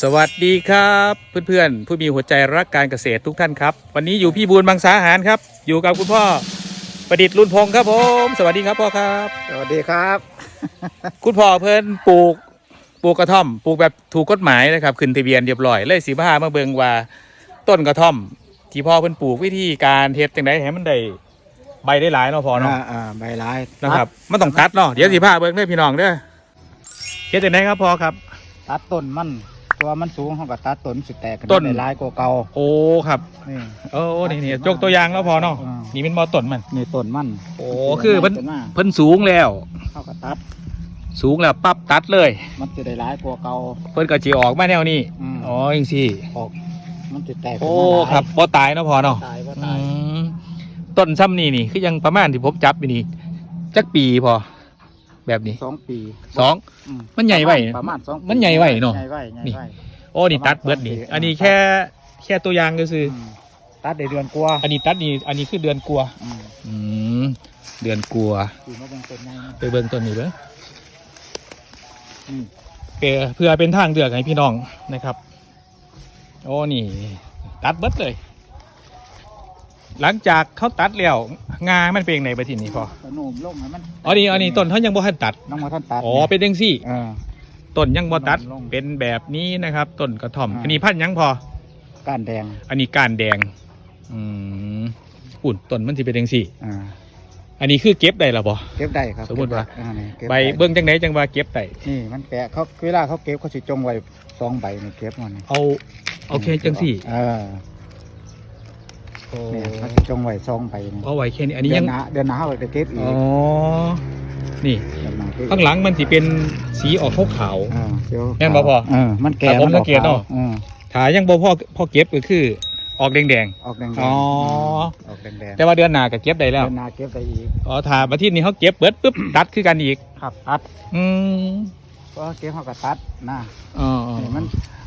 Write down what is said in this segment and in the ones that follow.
สวัสดีครับ เพื่อนๆ ผู้มีหัวใจรักการเกษตรทุกท่านครับ วันนี้อยู่พี่บูลบางสาหารครับ อยู่กับคุณพ่อประดิษฐ์รุ่นพงศ์ครับผม สวัสดีครับพ่อครับ สวัสดีครับ คุณพ่อเพิ่นปลูกปลูกกระท่อม ปลูกแบบถูกกฎหมายนะครับขึ้นทะเบียนเรียบร้อยเลยสีผ้ามาเบิงว่าต้นกระท่อม ที่พ่อเพิ่นปลูกวิธีการเฮ็ดจังไดให้มันได้ใบได้หลายเนาะพ่อเนาะอ่าอ่าใบลายนะครับมันต้องตัดเนาะเดี๋ยวสีผ้าเบิงได้อพี่น้องเด้อเฮ็ดจังไดครับพ่อครับ ตัดต้นมัน ตัวมันสูงเขาก็ตัดต้นสิแตกขึ้ต้น ได้หลายกว่าเก่าโอ้ครับ นี่โอ้นี่นี่ยกตัวอย่างแล้วพอเนาะอ่านี่เป็นมอต้นมัน นี่ต้นมันโอ้คือเพิ่นต้นมาเพิ่นสูงแล้ว เขาก็ตัด สูงแล้วปั๊บตัดเลย มันจะได้หลายกว่าเก่าเพิ่นก็จีออกมาแนวนี้อืมอ๋อจังซี่ออกมันจะแตกขึ้นโอ้มาหลายครับบ่ตายเนาะพอเนาะตายว่าอืตายมต้นซ้ำนี่นี่คือยังประมาณที่ผมจับอยู่นี่จักปีพอ แบบนี้สองปีสองอืมันใหญ่ไว้ ประมาณสองปีมันใหญ่ไว้เนอะใหญ่ไว้ใหญ่นี่ ไว้ โอ้นี่ตัดเบิดนี่ อันนี้แค่แค่ตัวอย่างก็คือมตัดได้เดือนกว่าอันนี้ตัดนี่อันนี้คือเดือนกัวอืมอืมเดือนกัวคือมันเป็นต้นใหญ่นะไปเบิ่งต้นนี้เด้ออืมเพื่อเพื่อเป็นทางเลือกให้พี่น้องนะครับ โอ้นี่ ตัดเบิดเลย หลังจากเขาตัดแล้วงามันเป็นไงไปทีนี้พอขนมลงให้มันอ๋อนี่อ๋อนี่ต้นเขายังบ่ทันตัดน้องมาท่านตัดอ๋อเป็นจังซี่เออ ต้นยังบ่ตัดลงเป็นแบบนี้นะครับต้นกระท่อม อ่า อันนี้พันธุ์หยังพอ ก้านแดงอันนี้ก้านแดง อืมอุ่นต้นมันสิเป็นจังซี่ อ่าอันนี้คือเก็บได้แล้วบ่ เก็บได้ครับสมมุติว่าอ่นี่เก็บใบได้เบิ่งจังไดจังว่าเก็บได้นี่มันแกะเขาเวลาเขาเก็บเขาสิจงไว้สองใบนี่เก็บมันนี่เอาเอาแค่จังซี่ เออ โอ้เนี่ยเขาสิจงไว้สองใบนี่เอาไว้แค่นี้อันนี้เดืยัอนงหน้าเดือนหน้าเขาจะเก็บอีอ๋กอนี่ เดือนหน้าเก็บอีกข้างหลังมันสิเป็นสีออกขาว อ่าเดี๋ยวแม่นบ่พอเออมันแก่แต่ผมนออสังเกตเนาะขวอืมๆถ้ายังบ่พอพอเก็บก็คือออกแดง ออกแดงๆอ๋อออกแดงๆแต่ว่าเดือนหน้าก็เก็บได้ๆแล้วเดือนหน้าเก็บได้อีกอ๋อถ้าอาทิตย์นี้เขาเก็บเบิดปุ๊บ ตัดคือกันอีก ครับตัดอืมพอเก็บเขาก็ตัดนะอ๋อนี่มัน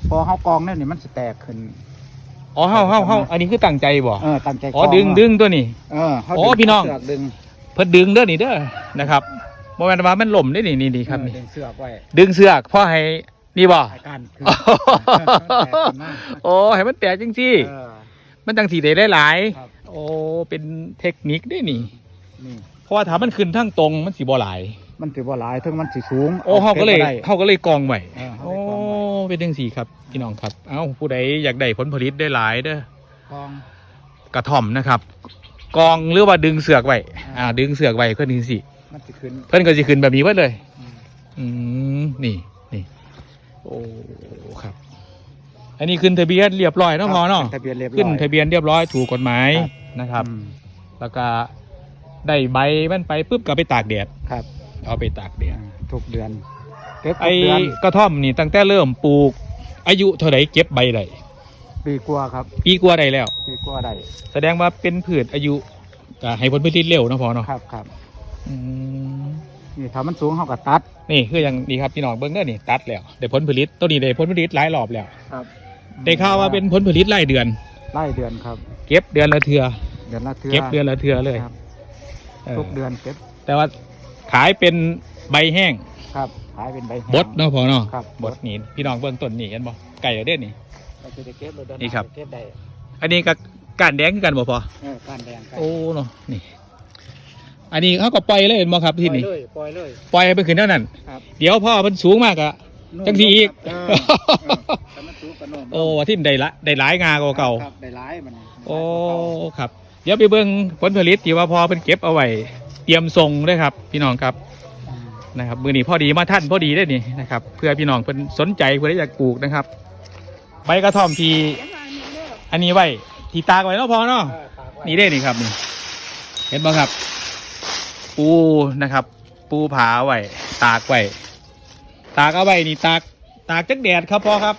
พอเขากองเนี่ยนี่มันจะแตกขึ้น อ๋อเฮาเฮาเฮาอันนี้คือตั้งใจบ่เออตั้งใจอ๋อกองดึงเนาะดึงตัวนี้เออเขาอ๋อดึพี่น้องเสือกดึงเพิ่นดึงเด้อนี่เด้อนะครับบ่แม่นว่ามันหล่มได้นี่นี่นี่ครับเออนี่ดึงเสือกไว้ดึงเสือกเพ่อให้นี่บ่อาการคือโอ้ให้มันแตกจังซี่เออมันจังสีได้หลายครับๆโอ้เป็นเทคนิคได้นี่นี่เพราะว่าถ้ามันขึ้นทั้งตรงมันสีบ่หลาย มันถือว่าหลายถึงมันสิสูง โอ้เขาก็เลยก็บบ่ได้เขาก็เลยกองไว้เออเขาโอ้ เลยกองไว้เป็นจังสีครับพี่น้องครับ เอ้าผู้ใดอยากได้ผลผลิตได้หลายเด้อกองกระท่อมนะครับ กองหรือว่าดึงเสือกไว้อ่า ดึงเสือกไว้เพื่อนดึงสิมันสิขึ้นเพื่อนก็จะขึ้นแบบนี้ไว้เลยอืมอืมนี่นี่โอ้ครับ อันนี้ขึ้นทะเบียนเรียบร้อยเนาะพอเนาะทะเบียนเรียบร้อยขึ้นทะเบียนเรียบร้อยถูกกฎหมายครับนะครับอืมแล้วก็ได้ใบมันไปปุ๊บก็ไปตากแดดครับ เอาไปตากแดดอ่าทุกเดือน เก็บไอ้ทุกเดือนกระท่อมนี่ตั้งแต่เริ่มปลูก อายุเท่าไหร่เก็บใบได้ปีกว่าครับปีกว่าได้แล้ว ปีกว่าได้แสดงว่าเป็นพืชอายุก็ให้ผลผลิตเร็วเนาะพอเนาะครับครับอืมนี่ถ้ามันสูงเขาก็ตัด นี่คืออย่างนี้ครับพี่น้องเบิ้งเด้อนี่ตัดแล้วได้ผลผลิตตัวนี้ได้ผลผลิตหลายรอบแล้วครับ ได้ข่าวว่าเป็นผลผลิตรายเดือน ไล่เดือนครับ เก็บเดือนละเทือเดือนละเทื่อเก็บเดือนละเทือเลยครับเออทุกเดือนเก็บแต่ว่าขายเป็นใบแห้ง ครับ ขายเป็นใบแห้งบดเนาะพอเนาะครับบดนี่พี่น้องเบิ้งต้นนี่เห็นบ่ไก่เด้อนี่เราจะได้เก็บเลยเดือนหนี่ครับ เก็บได้อันนี้ก็การแดงคือกันบ่พอเออก้านแดงครับโอ้เนาะนี่ อันนี้เขาก็ปล่อยเลยเห็นบ่ครับที่นี่ปล่อยเลยปล่อยเลยปล่อยให้ไปขึ้นเท่านั้นครับเดี๋ยวพ่อมันสูงมากอะจังสิอีกเออเออแต่มันสูงกว่าโน่นโอ้ที่ได้ละได้หลายงากว่าเก่าครับได้หลายมันโอ้ครับ เดี๋ยวไปเบิ่งผลผลิตที่ว่าพอเป็นเก็บเอาไว้เตรียมส่งด้วยครับ พี่น้องครับอืม นะครับมือนี้พอดีมาท่านพอดีได้นี่นะครับ เพื่อพี่น้องเพิ่นสนใจเพื่อที่จะปลูกนะครับ ใบกระท่อมที่อันนี้ไว้ที่ตากไว้เนาะพอเนาะเออฝากไว้นี่ได้นี่ครับนี่เห็นบ่ครับ ปูนะครับ ปูผาไว้ตากไว้ตากเอาไว้นี่ตากตากจักแดดครับพ่อครับ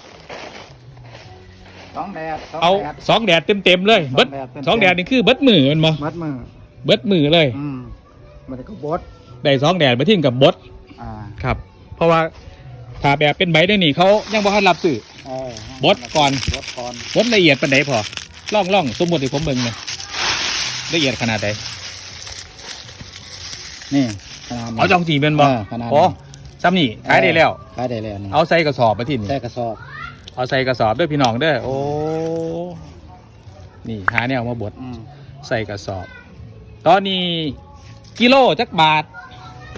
สองแดดสองเอาแดดสองแดดเต็มเต็มๆเลยเบิดสองแดดเต็มๆสองแดดนี่คือเบิดมือแมันบ่มัดมือเบิดมือเลยอืมมันก็บดได้สองแดดมาทิ้งกับบด อ่าครับ เพราะว่าถ้าแบบเป็นใบได้นี่เขายังบ่ทันรับซื้อเออบดก่อน บดก่อนบดละเอียดปานใดพอล่องล่องสมมติให้ผมเบิ่งหน่อยละเอียดขนาดใดนี่ขนาดนี้ เอาจองจีเป็นบ่เออขนาดนี้โอ้ซ้ำนี่ขายได้แล้ว ขายได้แล้วนี่เอาใส่กระสอบมาที่นี่ใส่กระสอบเอาใส่กระสอบเด้อพี่น้องเด้อโอ้ นี่หาแนวมาบดอืมใส่กระสอบ ตอนนี้กิโลจักบาทเ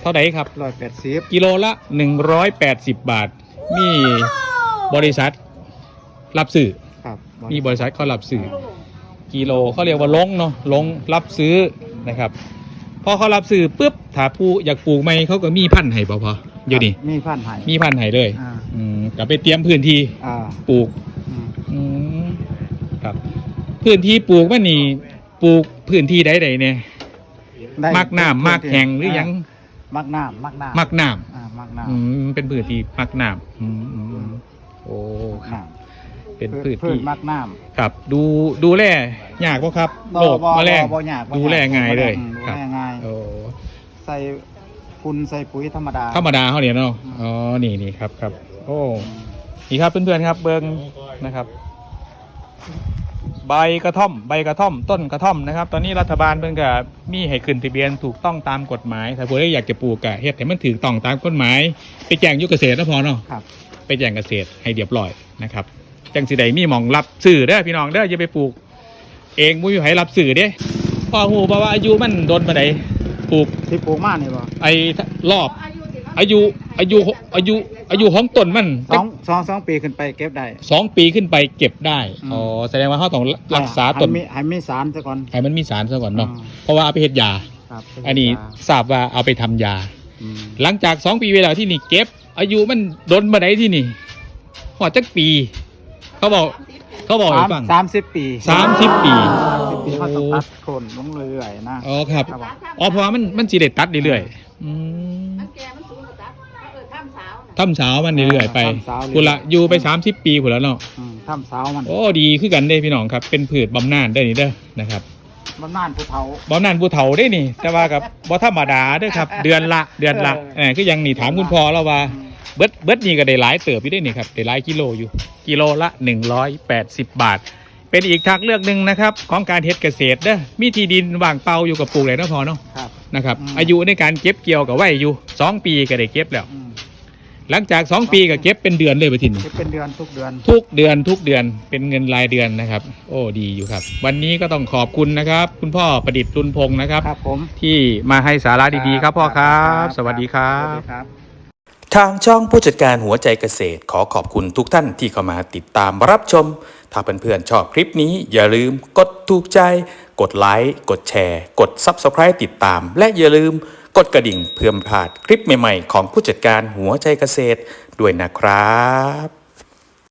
ท่าไหร่ครับ ร้อยแปดสิบกิโลละ 180 บาท มีบริษัทรับซื้อครับมีบริษัทเขารับซื้อกิโลเขาเรียกว่าลงเนาะลงรับซื้อนะครับ พอเขารับซื้อปุ๊บถ้าปลูกอยากปลูกไหมเขาก็มีพันธุ์ให้พอพออยู่นี่ มีพันธุ์ให้มีพันธุ์ให้เลยอ่าอืมก็ไปเตรียมพื้นที่อ่าปลูก อืมอืมครับ พื้นที่ปลูกมันนี่ปลูกพื้นที่ใดๆเนี่ยได้มักน้ำมักแห้งหรือยัง มักน้ำมักน้ำมักน้อ่ามักำน้ำอืมเป็นพื้นที่มักน้ำอืมอืมอืมโอ้ครับ น้ำเป็นพืพื้ชนพืชที่มักน้ครับ ดูดูแลยากปะครับำโรคบ่แมลงบ่บ่ยากบ่ดูแลง่ายเลยอืมดูครับแลง่ายโอ้ใส่ฝุ่นใส่ปุ๋ยธรรมดา ธรรมดาเขาเนี่ยเนาะอ๋อนี่นี่ครับครับ โอ้ นี่ครับเพื่อนๆครับเบิ้งนะครับ ใบกระท่อม ใบกระท่อม ต้นกระท่อมนะครับ ตอนนี้รัฐบาลเพิ่งก็มีให้ขึ้นทะเบียนถูกต้องตามกฎหมาย ถ้าผู้ใดอยากจะปลูกกะเฮ็ดให้มันถูกต้องตามกฎหมาย ไปแจ้งอยุเกษตรนะพอเนาะครับ ไปแจ้งเกษตรให้เรียบร้อยนะครับ จังสิใดมีหมองรับสื่อเด้อพี่น้องเด้ออย่าไปปลูก เองมุ้ยให้รับสื่อเด้พอหูเพราะว่าอายุมันโดนมาไดปลูกที่ปลูกมานี่บ่ไอ้รอบอายุอายุอายุอายุของต้นมันสอง สองสองปีขึ้นไปเก็บได้สองปีขึ้นไปเก็บได้อืมอ๋อแสดงว่าเขาต้องรักษาต้นให้มีให้มีสารซะก่อนให้มันมีสารซะก่อนเนาะอืมเพราะว่าเอาไปเฮ็ดยาครับอันนี้ทราบว่าเอาไปทำยาอืมหลังจากสองปีเวลาที่นี่เก็บ อายุมันโดนมาไดที่นี่หอดจักปี เขาบอก เขาบอกให้สามฟังสามสิบปีสามสิบปีสิบปีเขาต้องตัดโคนลงเรื่อยๆนะอ๋อครับครับผมอ๋อเพราะว่ามันมันจีเด็ดตัดเรื่อยๆอืม มันแก่มันสูงกว่าตับเออ ถ้ำสาวน่ะทำเช้ามันเรื่อยๆไปทำเช้าเรื่อยๆ กุละอยู่ไปสามสิบปีผุนแล้วเนาะอืมทำสาวมันโอ้ดีขึ้นกันได้พี่น้องครับ เป็นผืดบำนาญได้นี่เด้อนะครับมันน่านภูเขาบำนาญผู้เฒ่าได้นี่ แต่ว่ากับบ่ธรรมดาเด้อครับ เดือนละเดือนละเออคือยังนี่ถามคุณพ่อแล้วว่า อืมเบิดเบิดนี่ก็ได้หลายเติบอยู่ได้นี่ครับได้หลายกิโลอยู่ กิโลละ 180 บาท เป็นอีกทางเลือกหนึ่งนะครับ ของการเฮ็ดเกษตรเด้อมีที่ดินว่างเปล่าอยู่กับปลูกเลยเนาะพอเนาะครับ นะครับอืม อายุในการเก็บเกี่ยวกับไว้อยู่ 2 ปีก็ได้เก็บแล้ว อืม หลังจาก2ปีก็เก็บเป็นเดือนเลยไปทินจะเป็นเดือนทุกเดือน ทุกเดือนทุกเดือนเป็นเงินรายเดือนนะครับ โอ้ดีอยู่ครับ วันนี้ก็ต้องขอบคุณนะครับ คุณพ่อประดิษฐ์รุนพงศ์นะครับ ครับผมที่มาให้สาระดีๆครับพ่อครับ สวัสดีครัสวัสบดีครับ ทางช่องผู้จัดการหัวใจเกษตรขอขอบคุณทุกท่านที่เข้ามาติดตามรับชม ถ้าเพื่อนๆชอบคลิปนี้อย่าลืมกดถูกใจ กดไลค์ กดแชร์ กด Subscribe ติดตาม และอย่าลืม กดกระดิ่งเพื่อมพลาดคลิปใหม่ ๆ ของผู้จัดการหัวใจเกษตรด้วยนะครับ